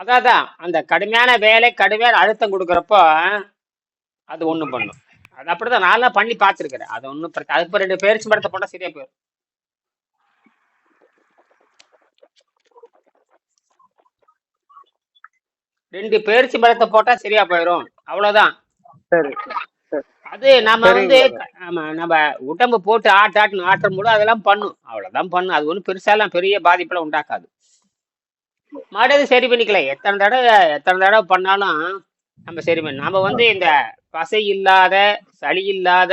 அதான் அந்த கடுமையான வேலை கடுமையான அழுத்தம் கொடுக்குறப்போ அது ஒண்ணும் பண்ணும். அது அப்படிதான் நான்லாம் பண்ணி பார்த்துருக்கிறேன். அது ஒன்றும் பிரச்சனை அதுக்கு ரெண்டு பேரிச்சு மரத்தை போட்டால் சரியா போயிடும் ரெண்டு பேரிச்சு மரத்தை போட்டா சரியா போயிடும் அவ்வளவுதான். சரி அது நம்ம வந்து நம்ம உடம்பு போட்டு ஆட்டு ஆட்டுன்னு ஆட்டும் போது அதெல்லாம் பண்ணும். அவ்வளவுதான் பண்ணும். அது ஒன்றும் பெருசாலாம் பெரிய பாதிப்பெல்லாம் உண்டாக்காது. மறுபடியும் சரி பண்ணிக்கலாம் எத்தனை தடவை எத்தனை தடவை பண்ணாலும் நம்ம சரி பண்ண நம்ம வந்து இந்த பசை இல்லாத சளி இல்லாத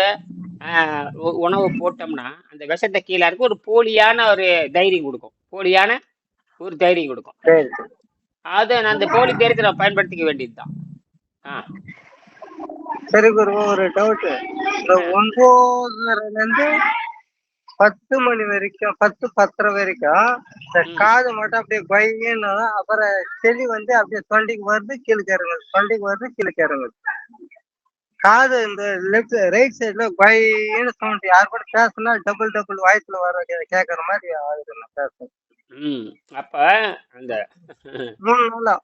உணவு போட்டோம்னா அந்த விஷத்தை கீழே இருக்கு ஒரு போலியான ஒரு தைரியம் கொடுக்கும். போலியான ஒரு தைரியம் கொடுக்கும். அதை அந்த போலி தைரியத்தை நம்ம பயன்படுத்திக்க வேண்டியதுதான். ஆ. சரி குரு ஒரு டவுட் இந்த ஒன்பதரைல இருந்து பத்து மணி வரைக்கும் பத்து பத்தரை வரைக்கும் காது மட்டும் அப்படியே கொய்யன்னு அப்புறம் செளி வந்து அப்படியே தொண்டைக்கு வருது கீழே இறங்குது தொண்டைக்கு வருது கீழே இறங்குது காது இந்த லெஃப்ட் ரைட் சைடுல கொய்யன்னு சவுண்ட் யார் கூட பேசுனா டபுள் டபுள் வாய்ஸ்ல வர கேக்குற மாதிரி ஆகுது நான் பேசுறேன் அப்ப அந்த மூணு நாளா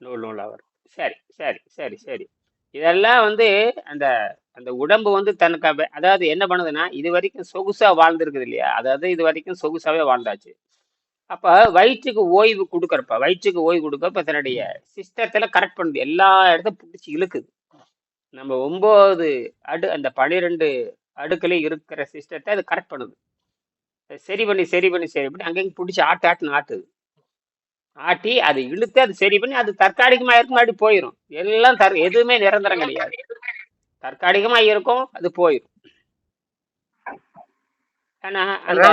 நூல் நூலா வரும். சரி சரி சரி சரி. இதெல்லாம் வந்து அந்த அந்த உடம்பு வந்து தனக்கு அதாவது என்ன பண்ணுதுன்னா இது வரைக்கும் சொகுசா வாழ்ந்துருக்குது இல்லையா? அதாவது இது வரைக்கும் சொகுசாவே வாழ்ந்தாச்சு. அப்ப வயிற்றுக்கு ஓய்வு கொடுக்கறப்ப வயிற்றுக்கு ஓய்வு கொடுக்கறப்ப தன்னுடைய சிஸ்டத்துல கரெக்ட் பண்ணுது எல்லா இடத்தையும் பிடிச்சி இழுக்குது. நம்ம ஒன்பது அடு அந்த பனிரெண்டு அடுக்குலயும் இருக்கிற சிஸ்டத்தை அது கரெக்ட் பண்ணுது. சரி பண்ணி சரி பண்ணி சரி பண்ணி அங்கங்க பிடிச்சி ஆட்டு ஆட்டுன்னு ஆட்டுது. ஆட்டி அது இழுத்து அது சரி பண்ணி அது தற்காலிகமா இருக்கும் மறுபடி போயிடும் எல்லாம் தற் எதுவுமே நிரந்தரம் கிடையாது. தற்காலிகமா இருக்கும் அது போயிடும் ஆனா அந்த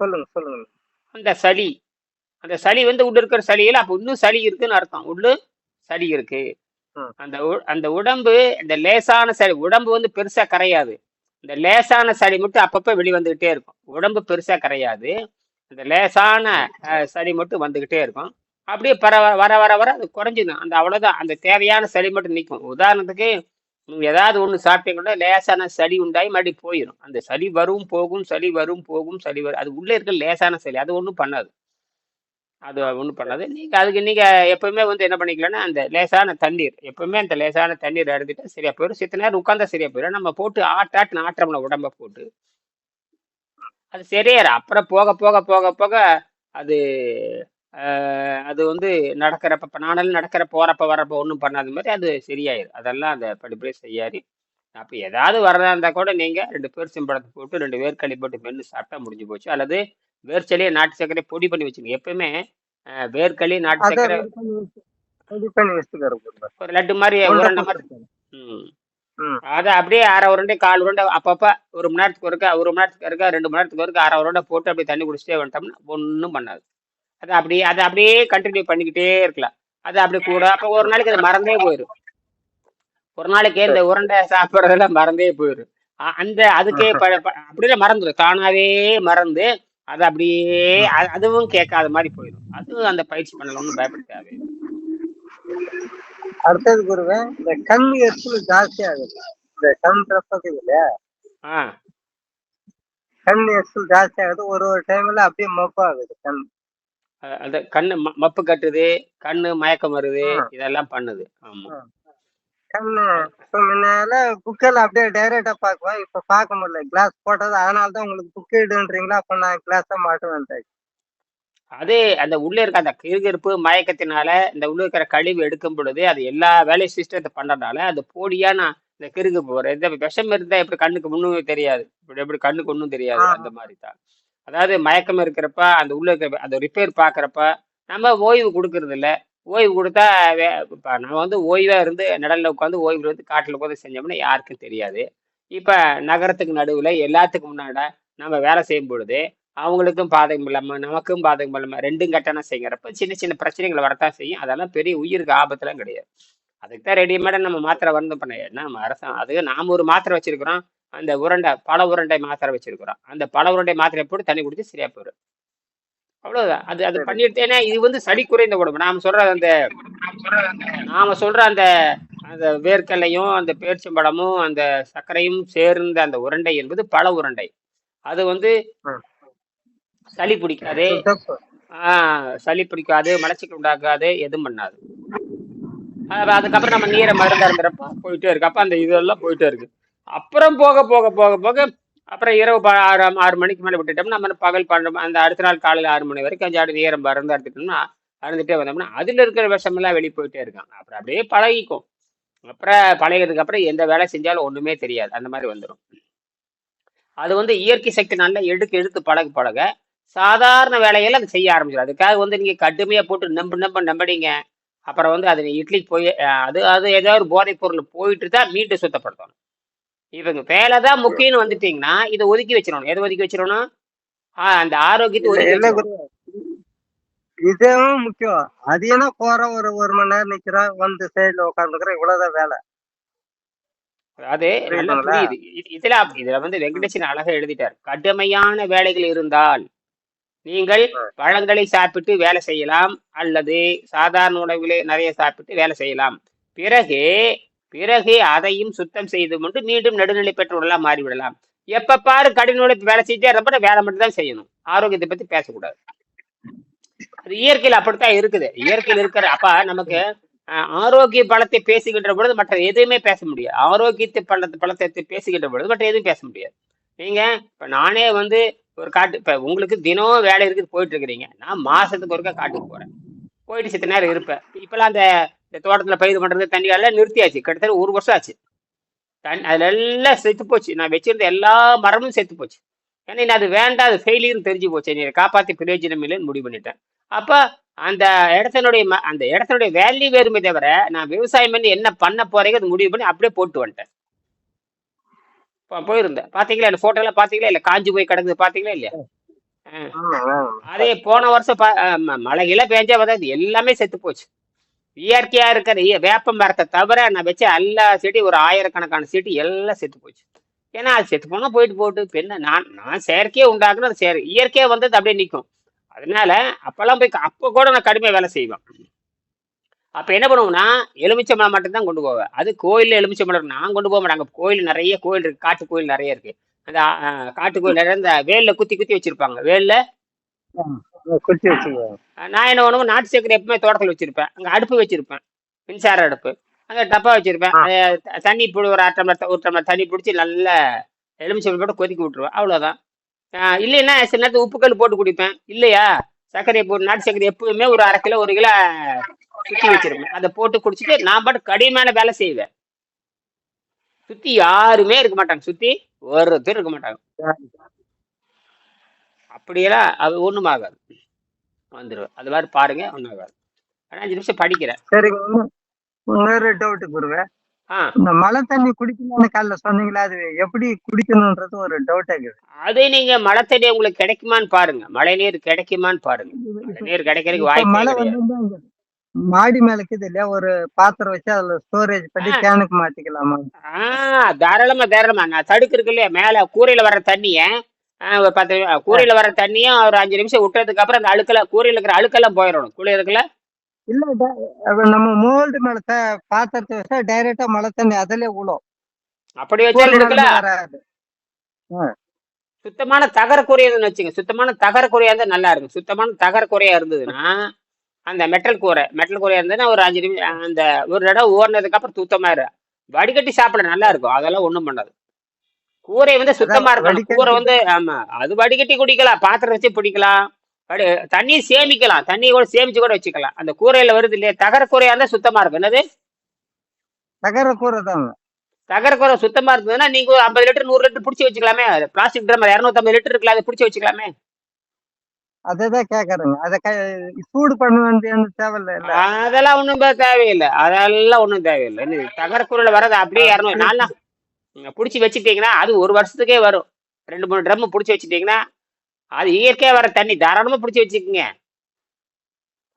சொல்லுங்க சொல்லுங்க. அந்த சளி. அந்த சளி வந்து உள்ள இருக்கிற சளியில அப்ப இன்னும் சளி இருக்குன்னு அர்த்தம். உள்ள சளி இருக்கு. அந்த அந்த உடம்பு இந்த லேசான சளி உடம்பு வந்து பெருசா கரையாது. இந்த லேசான சளி மட்டும் அப்பப்ப வெளிவந்துகிட்டே இருக்கும். உடம்பு பெருசா கரையாது. இந்த லேசான சளி மட்டும் வந்துகிட்டே இருக்கும். அப்படியே பர வர வர வர அது குறைஞ்சிடும். அந்த அவ்வளவுதான். அந்த தேவையான சளி மட்டும் நிற்கும் உதாரணத்துக்கு ஏதாவது ஒன்று சாப்பிட்டீங்கன்னா லேசான சளி உண்டாகி மறுபடியும் போயிடும் அந்த சளி வரும் போகும் சளி வரும் போகும் சளி வரும். அது உள்ளே இருக்க லேசான சளி. அது ஒன்றும் பண்ணாது. அது ஒன்றும் பண்ணாது. நீங்கள் அதுக்கு நீங்கள் எப்பவுமே வந்து என்ன பண்ணிக்கலாம்னா அந்த லேசான தண்ணீர். எப்பவுமே அந்த லேசான தண்ணீர் எடுத்துட்டு சரியாக போயிடும் சித்த நேரம் உட்காந்தா சரியாக போயிடும் நம்ம போட்டு ஆட்டாட்டு ஆட்டம்ல உடம்ப போட்டு. அது சரியாயிரும். அப்புறம் போக போக போக போக அது அது வந்து நடக்கிறப்ப இப்போ நானெல்லாம் நடக்கிற போறப்ப வரப்ப ஒன்றும் பண்ணாத மாதிரி அது சரியாயிரும். அதெல்லாம் அந்த படிப்படியே செய்யாரு அப்போ ஏதாவது வரதா இருந்தால் கூட நீங்கள் ரெண்டு பேர் சிம்பளத்தை போட்டு ரெண்டு வேர்க்களி போட்டு மென்று சாப்பிட்டா முடிஞ்சு போச்சு. அல்லது வேர்ச்சலையே நாட்டு சர்க்கரை பொடி பண்ணி வச்சுக்கோங்க எப்பயுமே வேர்க்களி நாட்டு சர்க்கரை ஒரு லட்டு மாதிரி உருண்டை மாதிரி. ம். அதை அப்படியே அரை உருண்டை கால் உருண்டை அப்பப்போ ஒரு மணி நேரத்துக்கு ஒருக்கா ஒரு மணி நேரத்துக்கு ஒருக்கா ரெண்டு மணி நேரத்துக்கு ஒருக்கா அரை உருண்டை போட்டு அப்படியே தண்ணி குடிச்சிட்டே வந்துட்டோம்னா ஒன்றும் பண்ணாது. அது அப்படியே அதை அப்படியே கண்டினியூ பண்ணிக்கிட்டே இருக்கலாம். அது அப்படி கூட அப்போ ஒரு நாளைக்கு அது மறந்தே போயிடும் ஒரு நாளைக்கு இந்த உருண்டை சாப்பிட்றதெல்லாம் மறந்தே போயிடும் அந்த அதுக்கே அப்படியே மறந்துடும் தானாவே மறந்து அது அப்படியே அதுவும் கேட்காத மாதிரி போயிடும் அதுவும் அந்த பயிற்சி பண்ணல ஒன்றும் பயப்பட அடுத்தது குருவே இந்த கண் எரிச்சல் ஜாஸ்தி ஆகுது இந்த கண் ரப்பகுது இல்லையா? கண் எரிச்சல் ஜாஸ்தி ஆகுது ஒரு ஒரு டைம்ல அப்படியே மப்பு ஆகுது கண். அந்த கண்ணு மப்பு கட்டுது கண்ணு மயக்கம் வருது இதெல்லாம் பண்ணுது. ஆமா. கண்ணு முன்னால அப்படியே டைரக்டா பாக்குவேன் இப்ப பார்க்க முடியல. கிளாஸ் போட்டது அதனால தான் உங்களுக்கு புக் இடுன்றீங்களா அப்ப நான் கிளாஸா மாட்டுவேன் அது அந்த உள்ள இருக்க அந்த கிருகிருப்பு மயக்கத்தினால இந்த உள்ள இருக்கிற கழிவு எடுக்கும் பொழுது அது எல்லா வேலை சிஸ்டத்தை பண்றதுனால அது போலியான இந்த கிருகிருப்பு வரும். இந்த விஷம் இருந்தா எப்படி கண்ணுக்கு முன்னுமே தெரியாது. இப்படி எப்படி கண்ணுக்கு ஒன்றும் தெரியாது. அந்த மாதிரி தான். அதாவது மயக்கம் இருக்கிறப்ப அந்த உள்ள இருக்கிற அந்த ரிப்பேர் பார்க்குறப்ப நம்ம ஓய்வு கொடுக்கறது இல்லை. ஓய்வு கொடுத்தா வே- இப்போ நம்ம வந்து ஓய்வாக இருந்து நிழல்ல உட்காந்து ஓய்வு இருந்து காட்டில் உட்காந்து செஞ்சோம்னா யாருக்கும் தெரியாது. இப்போ நகரத்துக்கு நடுவில் எல்லாத்துக்கும் முன்னாட நம்ம வேலை செய்யும் பொழுது அவங்களுக்கும் பாதகம் இல்லாமல் நமக்கும் பாதகம் இல்லாமல் ரெண்டும் கட்டணம் செய்கிறப்ப சின்ன சின்ன பிரச்சனைகள் வரத்தான் செய்யும். அதெல்லாம் பெரிய உயிருக்கு ஆபத்துலாம் கிடையாது. அதுக்கு தான் ரெடிமேடாக நம்ம மாத்திரை வந்து பண்ண நம்ம அரசாங்கம் அதுக்கு நாம் ஒரு மாத்திரை வச்சுருக்குறோம். அந்த உருண்டை பல உருண்டை மாத்திரை வச்சிருக்கிறோம். அந்த பல உருண்டை மாத்திரை போட்டு தண்ணி குடிச்சு சரியா போயிடும். அவ்வளவுதான். அது அது சரி. பண்ணிட்டேன்னா இது வந்து சளி குறைந்த உடம்பு. நாம சொல்ற அந்த நாம சொல்ற அந்த அந்த வேர்க்கல்லையும் அந்த பேரிச்சம்பழமும் அந்த சர்க்கரையும் சேர்ந்த அந்த உருண்டை என்பது பல உருண்டை. அது வந்து. சளி பிடிக்காது. ஆஹ் சளி பிடிக்காது மலச்சிக்கல் உண்டாக்காது எதுவும் பண்ணாது. அது அதுக்கப்புறம் நம்ம நீரை மருந்து அருந்துறப்ப போயிட்டே இருக்கு. அப்ப அந்த இதெல்லாம் போயிட்டே இருக்கு. அப்புறம் போக போக போக போக அப்புறம் இரவு ப- ஆறு ஆறு மணிக்கு மேலே விட்டுட்டோம்னா நம்ம பகல் பன்னெண்டு அந்த அடுத்த நாள் காலையில் ஆறு மணி வரைக்கும் அஞ்சாடு அடுத்து ஈரம் மருந்து அறுத்துட்டோம்னா அறந்துட்டே வந்தோம்னா அதில் இருக்கிற விஷமெல்லாம் வெளியே போயிட்டே இருக்காங்க. அப்புறம் அப்படியே பழகிக்கும். அப்புறம் பழகிறதுக்கு அப்புறம் எந்த வேலை செஞ்சாலும் ஒன்றுமே தெரியாது. அந்த மாதிரி வந்துடும் அது வந்து இயற்கை சக்தி நல்லா எடுத்து எடுத்து பழக பழக சாதாரண வேலையெல்லாம் அது செய்ய ஆரம்பிச்சிடும் அதுக்காக வந்து நீங்கள் கடுமையாக போட்டு நம்ப நம்ப நம்பினீங்க. அப்புறம் வந்து அது இட்லிக்கு போய் அது அது ஏதாவது ஒரு போதைப் பொருள் போயிட்டு தான் மீண்டும் சுத்தப்படுத்தணும். இவங்க வேலை தான் முக்கியம்னு வந்துட்டீங்கன்னா இதை ஒதுக்கி வச்சிடணும். எதை ஒதுக்கி வச்சிடணும்? அந்த ஆரோக்கியத்தை ஒதுக்கி இதுவும் முக்கியம். அது என்ன போற ஒரு ஒரு மணி நேரம் நிக்கிறா வந்து சைடுல உட்காந்துக்கிறேன் இவ்வளவுதான் வேலை. அது புரியுது. இது- இதுல இதுல வந்து வெங்கடேசன் அழகா எழுதிட்டார். கடுமையான வேலைகள் இருந்தால் நீங்கள் பழங்களை சாப்பிட்டு வேலை செய்யலாம் அல்லது சாதாரண உணவுகளை நிறைய சாப்பிட்டு வேலை செய்யலாம். பிறகு பிறகு அதையும் சுத்தம் செய்து கொண்டு மீண்டும் நடுநிலை பெற்றவர்களா மாறிவிடலாம். எப்ப பாரு கடின உழைப்பு வேலை செஞ்சே ரொம்ப வேலை மட்டும் தான் செய்யணும். ஆரோக்கியத்தை பத்தி பேசக்கூடாது. அது இயற்கையில் அப்படித்தான் இருக்குது. இயற்கையில் இருக்கிற அப்ப நமக்கு ஆரோக்கிய பலத்தை பேசுகின்ற பொழுது மற்ற எதுவுமே பேச முடியாது. ஆரோக்கியத்தை பழத்தை பலத்தை பேசுகின்ற பொழுது மற்ற எதுவும் பேச முடியாது. நீங்க இப்ப நானே வந்து ஒரு காட்டு இப்ப உங்களுக்கு தினம் வேலை இருக்குது போயிட்டு இருக்கிறீங்க. நான் மாசத்துக்கு ஒருக்கா காட்டுக்கு போறேன். போயிட்டு சித்த நேரம் இருப்பேன். இப்பெல்லாம் அந்த இந்த தோட்டத்துல பயிர் பண்றது தண்ணி எல்லாம் நிறுத்தியாச்சு. கிட்டத்தட்ட ஒரு வருஷம் ஆச்சு. தண்ணி அதுல எல்லாம் செத்து போச்சு. நான் வச்சிருந்த எல்லா மரமும் செத்து போச்சு. ஏன்னா இனி அது வேண்டாம் அது ஃபெயிலியர்னு தெரிஞ்சு போச்சு. நீ காப்பாத்தி பிரயோஜனம் இல்லைன்னு முடிவு பண்ணிட்டேன். அப்ப அந்த இடத்தினுடைய அந்த இடத்தினுடைய வேல்யூ வேறுமே தவிர நான் விவசாயம் பண்ணி என்ன பண்ண போறேங்க அது முடிவு பண்ணி அப்படியே போட்டு வந்துட்டேன். போயிருந்தேன். பாத்தீங்களா? இந்த போட்டோ எல்லாம் பாத்தீங்களா? இல்ல காஞ்சி போய் கிடக்குது பாத்தீங்களா? இல்லையா? அதே போன வருஷம் பா- ஆ, ம- மழையில பேஞ்சா வராது. எல்லாமே செத்து போச்சு. இயற்கையா இருக்கிற வேப்ப மரத்தை தவிர நான் வச்ச எல்லா செடி ஒரு ஆயிரக்கணக்கான செடி எல்லாம் செத்து போச்சு. ஏன்னா அது செத்து போனா போயிட்டு போட்டு இப்ப நான் நான் செயற்கையே உண்டாக்குன்னு அது செயற்கை இயற்கையா வந்தது அப்படியே நிற்கும் அதனால அப்பெல்லாம் போய் அப்போ கூட நான் கடுமையா வேலை செய்வேன். அப்ப என்ன பண்ணுவோம்னா எலுமிச்சம்பழம் மட்டும் மட்டும்தான் கொண்டு போவேன். அது கோயில்ல எலுமிச்சம்பழம் நான் கொண்டு போக மாட்டாங்க கோயில் நிறைய கோயில் இருக்கு. காட்டு கோயில் நிறைய இருக்கு. அந்த காட்டு கோயில் நிறைய இந்த வேல்ல குத்தி குத்தி வச்சிருப்பாங்க. வேல்ல குச்சி வச்சுக்கோ நான் என்ன பண்ணுவேன் நாட்டு சக்கரை எப்பவுமே தோட்டத்தில் வச்சிருப்பேன். அங்கே அடுப்பு வச்சிருப்பேன். மின்சார அடுப்பு. அங்கே டப்பா வச்சிருப்பேன். தண்ணி பிடி ஒரு அரை டம்ளர் ஒரு டம்ளர் தண்ணி பிடிச்சி நல்ல எலுமிச்சை போட்டு கொதிக்க விட்டுருவேன். அவ்வளோதான் இல்லைன்னா சில நேரத்துக்கு உப்புக்கல் போட்டு குடிப்பேன். இல்லையா? சர்க்கரையை போட்டு நாட்டு சர்க்கரை எப்பவுமே ஒரு அரை கிலோ ஒரு கிலோ சுற்றி வச்சிருப்பேன். அதை போட்டு குடிச்சிட்டு நான் பாட்டு கடிமையான வேலை செய்வேன். சுத்தி யாருமே இருக்க மாட்டாங்க. சுத்தி ஒருத்தர் இருக்க மாட்டாங்க. அப்படியெல்லாம் அது ஒண்ணும் ஆகாது. வந்துடுவேன் அது மாதிரி பாருங்க ஒன்றும் ஆகாது. ஆனா அஞ்சு நிமிஷம் படிக்கிறேன். சரிங்க. இன்னும் இன்னொரு டவுட் குருவே. ஆ. இந்த மழை தண்ணி குடிக்கணும்னு காலைல சொன்னீங்களா அது எப்படி குடிக்கணும்ன்றது ஒரு டவுட் ஆகுது அது நீங்க மழை தண்ணி உங்களுக்கு கிடைக்குமான்னு பாருங்க. மழை நீர் கிடைக்குமான்னு பாருங்க. மழை நீர் கிடைக்கிறதுக்கு வாய்ப்பே மழை வந்து மாடி மேல இருக்குது இல்லையா? ஒரு பாத்திரம் வச்சு அதுல ஸ்டோரேஜ் பண்ணி. கேனுக்கு மாத்திக்கலாமா? ஆ தாராளமா தாராளமா. நான் தடுக்கு இருக்கு இல்லையா? மேல கூரையில வர தண்ணிய பத்து கூரையில வர தண்ணியும் ஒரு அஞ்சு நிமிஷம் விட்டதுக்கு அப்புறம் அந்த அழுக்கெல்லாம் கூரையில இருக்கிற அழுக்கெல்லாம் போயிடணும். கூரையில இருக்குல்ல? இல்ல நம்ம மோல்டு மேல பாத்திரத்தை வச்சா டைரக்டா மழை தண்ணி அதிலே விழும் அப்படி வராது. சுத்தமான தகர கூரையாதுன்னு வச்சுங்க சுத்தமான தகர கூரையா இருந்தா நல்லா இருக்கும். சுத்தமான தகர கூரையா இருந்ததுன்னா அந்த மெட்டல் கூரை மெட்டல் கூரையா இருந்ததுன்னா ஒரு அஞ்சு நிமிஷம் அந்த ஒரு தடவை ஓடினதுக்கு அப்புறம் சுத்தமாயிரும் வடிகட்டி சாப்பிட நல்லா இருக்கும் அதெல்லாம் ஒண்ணும் பண்ணாது. கூரை வந்து சுத்தமா அதான் இருக்கணும் கூரை வந்து ஆமா அது வடிகட்டி குடிக்கலாம். பாத்திரம் வச்சு பிடிக்கலாம். தண்ணி சேமிக்கலாம். தண்ணியை கூட சேமிச்சு கூட வச்சுக்கலாம். அந்த கூரையில வருது இல்லையா? தகர கூரையா இருந்தா சுத்தமா இருக்கும். என்னது? தகர கூரை தாங்க தகர கூரை சுத்தமா இருந்ததுன்னா நீங்க ஒரு ஐம்பது லிட்டர் நூறு லிட்டர் பிடிச்சி வச்சுக்கலாமே. பிளாஸ்டிக் ட்ரம் இரநூத்தம்பது லிட்டர் இருக்குல்ல அதை பிடிச்சி வச்சுக்கலாமே. அததான் கேக்குறேங்க. அத சூடு பண்ண வேண்டியது தேவையில்ல அதெல்லாம் ஒண்ணும் தேவையில்லை. அதெல்லாம் ஒண்ணும் தேவையில்லை. என்ன தகரக்குறையில வர்றது அப்படியே இரநூறு நீங்க பிடிச்சி வச்சுட்டீங்கன்னா அது ஒரு வருஷத்துக்கே வரும். ரெண்டு மூணு ட்ரம் பிடிச்சி வச்சுட்டீங்கன்னா அது இயற்கையா வர தண்ணி தாராளமா பிடிச்சி வச்சுக்கோங்க.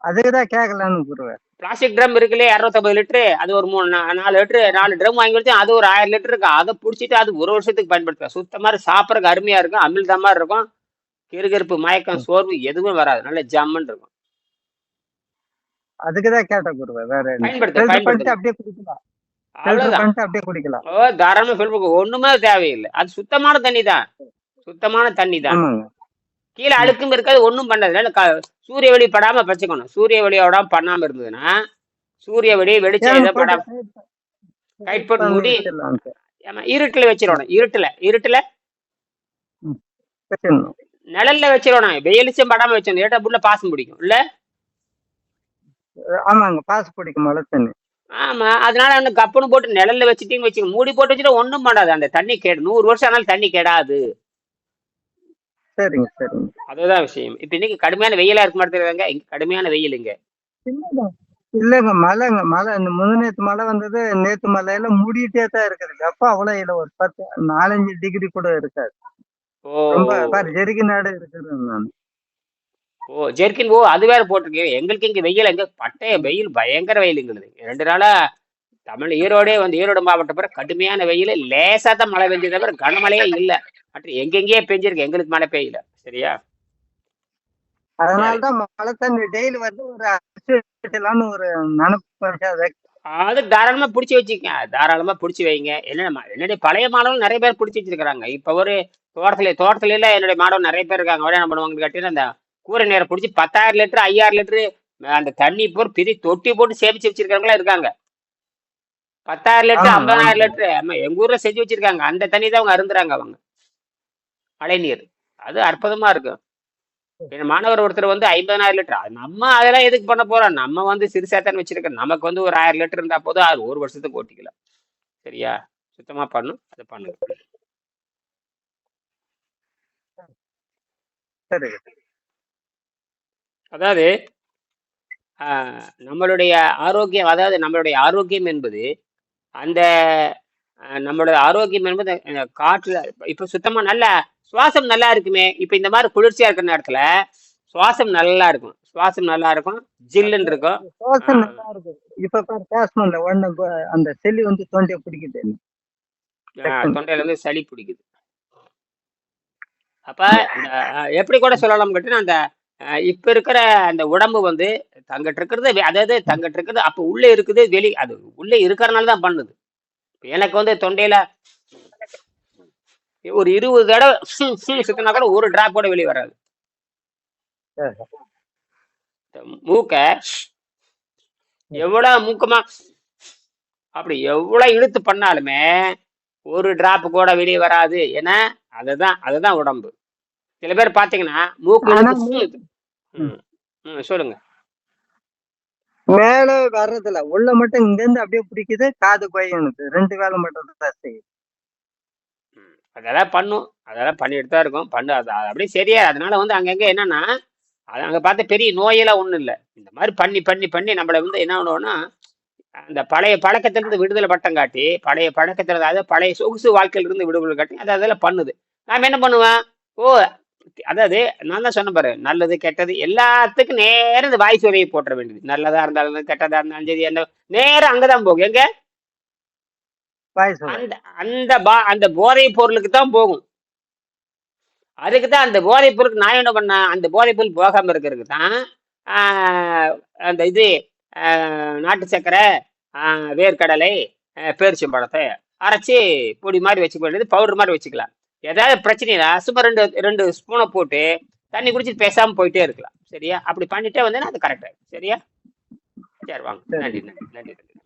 அதுக்குதான் கேட்கலான்னு பிளாஸ்டிக் ட்ரம் இருக்குல்லையே இரநூத்தம்பது லிட்டரு அது ஒரு மூணு நாலு லிட்டரு நாலு ட்ரம் வாங்கி வச்சு அது ஒரு ஆயிரம் லிட்டர் இருக்கு அதை பிடிச்சிட்டு அது ஒரு வருஷத்துக்கு பயன்படுத்தலாம் சுத்தமா சாப்பிட்றதுக்கு அருமையா இருக்கும் அமிழ்தமா இருக்கும். கிறுகிறுப்பு மயக்கம் சோர்வு எதுவுமே வராது. நல்ல ஜம்முன்னு இருக்கும். அதுக்குதான் கேட்டேன் குருவே வேற பயன்படுத்த அப்படியே குடிக்கலாம். அப்படியே குடிக்கலாம். ஓ தாராளமா ஃபில்டர் ஒண்ணுமே தேவையில்லை. அது சுத்தமான தண்ணி தான் சுத்தமான தண்ணி தான் கீழே அழுக்கும் இருக்காது ஒன்றும் பண்ணாது. அதனால க- சூரிய வெளி படாம வச்சுக்கணும் சூரிய வெளியோட பண்ணாம இருந்ததுன்னா சூரிய வெளி வெளிச்சம் எதை படாம கைட் போட்டு மூடி. இருட்டுல வச்சிடணும். இருட்டுல. இருட்டுல? நிழல்ல வச்சிடணும். வெயிலிச்சம் படாம வச்சிடணும். ஏட்டா புள்ள பாசம் பிடிக்கும். இல்ல? ஆமாங்க பாஸ் பிடிக்கும் மழை தண்ணி. ஆமா அதனால வந்து கப்புன்னு போட்டு நிழல்ல வச்சுட்டீங்க வச்சுக்கோங்க மூடி போட்டு வச்சுட்டு ஒண்ணும் பண்ணாது. அந்த தண்ணி கேடு நூறு வருஷம் ஆனாலும் தண்ணி கெடாது. சரிங்க சரிங்க. அதுதான் விஷயம். இப்ப இன்னைக்கு கடுமையான வெயிலா இருக்க மாட்டேங்கிறாங்க இங்க கடுமையான வெயில் இங்க. இல்லைங்க மழைங்க மழை. இந்த முந்தினேத்து மழை வந்தது நேத்து மழையில மூடிட்டே தான் இருக்குதுங்க அப்ப அவ்வளவு இல்லை ஒரு பத்து நாலஞ்சு டிகிரி கூட இருக்காது. ரொம்ப ஜெருகி நாடு இருக்கிறேன் நான். ஓ ஜெர்கின் ஓ அது வேற போட்டிருக்கேன் எங்களுக்கு இங்க வெயில் எங்க பட்டைய வெயில் பயங்கர வெயில் எங்களுக்கு ரெண்டு நாளா தமிழ் ஈரோடே வந்து ஈரோடு மாவட்டம் பிற கடுமையான வெயில். லேசா தான் மழை பெஞ்சது தவிர கனமழையே இல்ல. மற்ற எங்கெங்கேயே பெஞ்சிருக்கு எங்களுக்கு மழை பெய்யல. சரியா? அதனாலதான் மழை தண்ணி டெய்லி வந்து ஒரு அரிசிலான்னு ஒரு நினப்பு அது. தாராளமா பிடிச்சி வச்சுக்கங்க. தாராளமா பிடிச்சி வைங்க. என்ன என்னுடைய பழைய மாடல் நிறைய பேர் பிடிச்சி வச்சிருக்காங்க இப்ப ஒரு தோட்டத்துல தோட்டத்துல என்னுடைய மாடல் நிறைய பேர் இருக்காங்க. அவரே என்ன பண்ணுவாங்கன்னு கேட்டீங்கன்னா அந்த கூரை நேரம் பிடிச்சி பத்தாயிரம் லிட்டர் ஐயாயிரம் லிட்டரு அந்த தண்ணி போர் பெரிய தொட்டி போட்டு சேமிச்சு வச்சிருக்காங்களா இருக்காங்க. பத்தாயிரம் லிட்டர் ஐம்பதாயிரம் லிட்டர் ஆமா எங்க ஊர்ல செஞ்சு வச்சிருக்காங்க. அந்த தண்ணி தான் அவங்க அருந்துறாங்க அவங்க. மழைநீர். அது அற்புதமா இருக்கும் என் மாணவர் ஒருத்தர் வந்து ஐம்பதாயிரம் லிட்டர். நம்ம அதெல்லாம் எதுக்கு பண்ண போறோம்? நம்ம வந்து சிறுசாத்தான் வச்சிருக்கோம் நமக்கு வந்து ஒரு ஆயிரம் லிட்டர் இருந்தா போதும். அது ஒரு வருஷத்துக்கு ஓட்டிக்கலாம். சரியா? சுத்தமா பண்ணும் அது பண்ணுங்க சரி. அதாவது நம்மளுடைய ஆரோக்கியம் அதாவது நம்மளுடைய ஆரோக்கியம் என்பது அந்த ஆஹ், நம்மளுடைய ஆரோக்கியம் என்பது அஹ், காற்று இப்ப சுத்தமா நல்லா சுவாசம் நல்லா இருக்குமே இப்ப இந்த மாதிரி குளிர்ச்சியா இருக்கிற நேரத்துல சுவாசம் நல்லா இருக்கும். சுவாசம் நல்லா இருக்கும் ஜில்லுன்னு இருக்கும். சுவாசம் நல்லா இருக்கு இப்ப பேசணும்ல ப- அந்த செல்லி வந்து தொண்டையை பிடிக்குது. தொண்டையில இருந்து சளி பிடிக்குது. அப்ப எப்படி கூட சொல்லலாம் கேட்டீங்கன்னா அந்த ஆஹ், இப்ப இருக்கிற அந்த உடம்பு வந்து தங்கிட்டு இருக்கிறது அதாவது தங்கிட்டு இருக்கிறது அப்ப உள்ள இருக்குது வெளி அது உள்ள இருக்கிறனால தான் பண்ணுது. எனக்கு வந்து தொண்டையில ஒரு இருபது தடவை சுத்தினா கூட ஒரு டிராப் கூட வெளியே வராது. மூக்க எவ்வளவு மூக்கமா அப்படி எவ்வளவு இழுத்து பண்ணாலுமே ஒரு டிராப் கூட வெளியே வராது. ஏன்னா அதுதான் அதுதான் உடம்பு. சில பேர் பாத்தீங்கன்னா மூக்கு சொல்லுங்க. மேல வர்றதில்ல உள்ள மட்டும் இங்க இருந்து அப்படியே பிடிக்குது காது கொய்யனுக்கு ரெண்டு வேலை மட்டும் தான் செய்யுது அதெல்லாம் பண்ணும். அதெல்லாம் பண்ணிட்டு தான் இருக்கும். பண்ணு அது அப்படியே சரியா அதனால வந்து அங்கங்க என்னன்னா அது அங்க பார்த்த பெரிய நோயெல்லாம் ஒண்ணும் இல்லை. இந்த மாதிரி பண்ணி பண்ணி பண்ணி நம்மள வந்து என்ன பண்ணுவோம்னா அந்த பழைய பழக்கத்திலிருந்து விடுதலை பட்டம் காட்டி பழைய பழக்கத்துல அதாவது பழைய சொகுசு வாழ்க்கையில இருந்து விடுதலை காட்டி அது அதெல்லாம் பண்ணுது. நாம என்ன பண்ணுவேன் ஓ அதாவது நான் தான் சொன்ன பாரு நல்லது கெட்டது எல்லாத்துக்கும் நேரம் இந்த வாய் சுவையை போட்டுற வேண்டியது. நல்லதா இருந்தாலும் கெட்டதா இருந்தாலும் சரி அந்த நேரம் அங்கதான் போகும். எங்க? அந்த அந்த பா அந்த போதைப் பொருளுக்கு தான் போகும். அதுக்கு தான் அந்த போதைப் பொருளுக்கு நான் என்ன பண்ணேன்? அந்த போதைப் பொருள் போகாம இருக்கிறதுக்கு தான் ஆஹ், அந்த இது நாட்டு சர்க்கரை ஆஹ், வேர்க்கடலை பேரிச்சம்பழத்தை அரைச்சி பொடி மாதிரி வச்சுக்க வேண்டியது பவுடர் மாதிரி வச்சுக்கலாம். ஏதாவது பிரச்சனைனா சும்மா ரெண்டு ரெண்டு ஸ்பூனை போட்டு தண்ணி குடிச்சிட்டு பேசாம போயிட்டே இருக்கலாம். சரியா? அப்படி பண்ணிட்டே வந்தேன்னா அது கரெக்டாக சரியா? சரி வாங்க. நன்றி நன்றி நன்றி நன்றி.